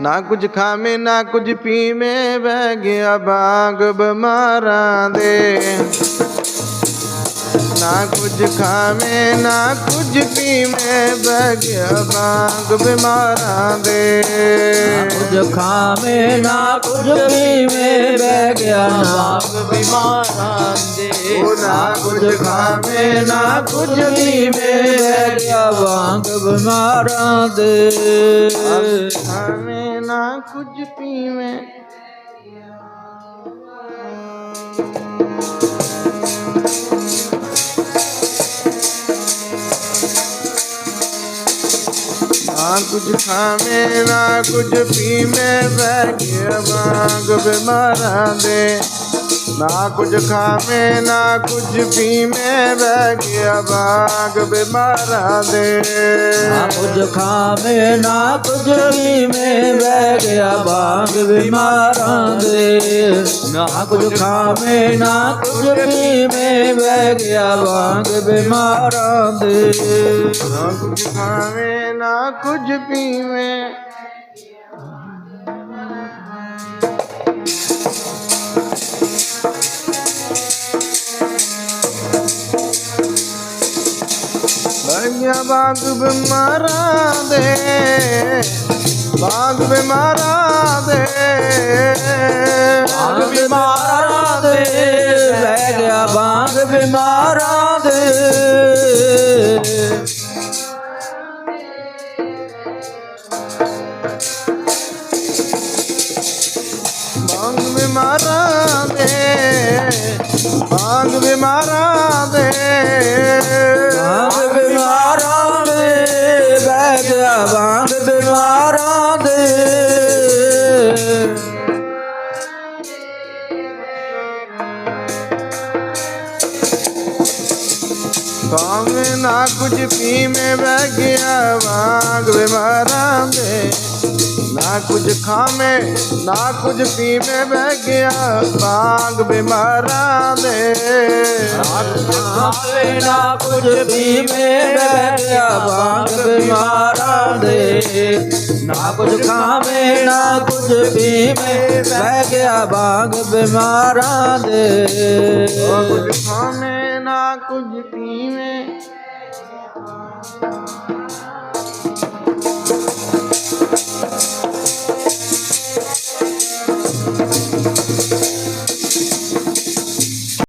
ਨਾ ਕੁਝ ਖਾਵੇਂ, ਨਾ ਕੁਝ ਪੀਵੇਂ ਬਹਿ ਗਿਆ ਬਾਗ ਬਿਮਾਰਾਂ ਦੇ। ਨਾ ਕੁਝ ਖਾਵੇਂ, ਨਾ ਕੁਝ ਪੀਵੇਂ ਬਹਿ ਗਿਆ ਬਾਗ ਬਿਮਾਰਾਂ ਦੇ। ਕੁਝ ਖਾਵੇਂ, ਨਾ ਕੁਝ ਪੀਵੇਂ ਬਹਿ ਗਿਆ ਨਾਗ ਬਿਮਾਰਾਂ ਉਹ ਨਾ ਕੁਝ ਖਾਵੇਂ ਨਾ ਕੁਝ ਪੀਵੇਂ ਗਿਆ ਵਾਂਗ ਬਿਮਾਰਾਂ ਦੇ। ਖਾਵੇਂ ਨਾ ਕੁਝ ਪੀਵੇਂ। ਨਾ ਕੁਝ ਖਾਵੇਂ ਨਾ ਕੁਝ ਪੀਵੇਂ ਬਹਿ ਗਿਆ ਵਾਂਗ ਬਿਮਾਰਾਂ ਦੇ। ਨਾ ਕੁਝ ਖਾਵੇਂ ਨਾ ਕੁਝ ਪੀਵੇਂ ਬਹਿ ਗਿਆ ਵਾਂਗ ਬਿਮਾਰਾਂ ਦੇ। ਨਾ ਕੁਝ ਖਾਵੇਂ ਨਾ ਕੁਝ ਪੀਵੇਂ ਬਹਿ ਗਿਆ ਵਾਂਗ ਬਿਮਾਰਾਂ ਦੇ। ਨਾ ਕੁਝ ਖਾਵੇਂ ਨਾ ਕੁਝ ਪੀਵੇਂ ਬਹਿ ਗਿਆ ਵਾਂਗ ਬਿਮਾਰਾਂ ਦੇ। ਨਾ ਕੁਝ ਖਾਵੇਂ ਨਾ ਕੁਝ ਪੀਵੇਂ ਬੰਗਿਆ ਬਾਗ ਬਿਮਾਰਾਂ ਦੇ ਬਾਗ ਬਿਮਾਰਾਂ ਦੇ। ਬਾਗ ਬਿਮਾਰਾਂ ਦੇ ਬਹਿ ਗਿਆ ਬਾਗ ਬਿਮਾਰਾਂ ਦੇ। ਬਾਗ ਬਿਮਾਰਾਂ ਦੇ ਬਾਗ ਬਿਮਾਰਾਂ ਦੇ। ਬਾਗ ਬਿਮਾਰਾਂ ਦੇ ਬਹਿ ਬਾਗ ਬਿਮਾਰਾਂ ਦੇ। ਭਾਵੇਂ ਨਾ ਕੁਝ ਪੀਵੇਂ ਬਹਿ ਗਿਆ ਵਾਂਗ ਬਿਮਾਰਾਂ ਦੇ। ਨਾ ਕੁਝ ਖਾਵੇਂ ਨਾ ਕੁਝ ਪੀਵੇਂ ਬਹਿ ਗਿਆ ਵਾਂਗ ਬਿਮਾਰਾਂ ਦੇ। ਖਾਵੇ ਨਾ ਕੁਝ ਪੀਵੇ ਬਹਿ ਗਿਆ ਬਾਗ ਬਿਮਾਰਾਂ ਦੇ। ਨਾ ਕੁਝ ਖਾਵੇ ਨਾ ਕੁਝ ਪੀਵੇ ਬਹਿ ਗਿਆ ਬਾਗ ਬਿਮਾਰਾਂ ਦੇ। ਨਾ ਕੁਝ ਖਾਵੇਂ ਨਾ ਕੁਝ ਪੀਵੇਂ।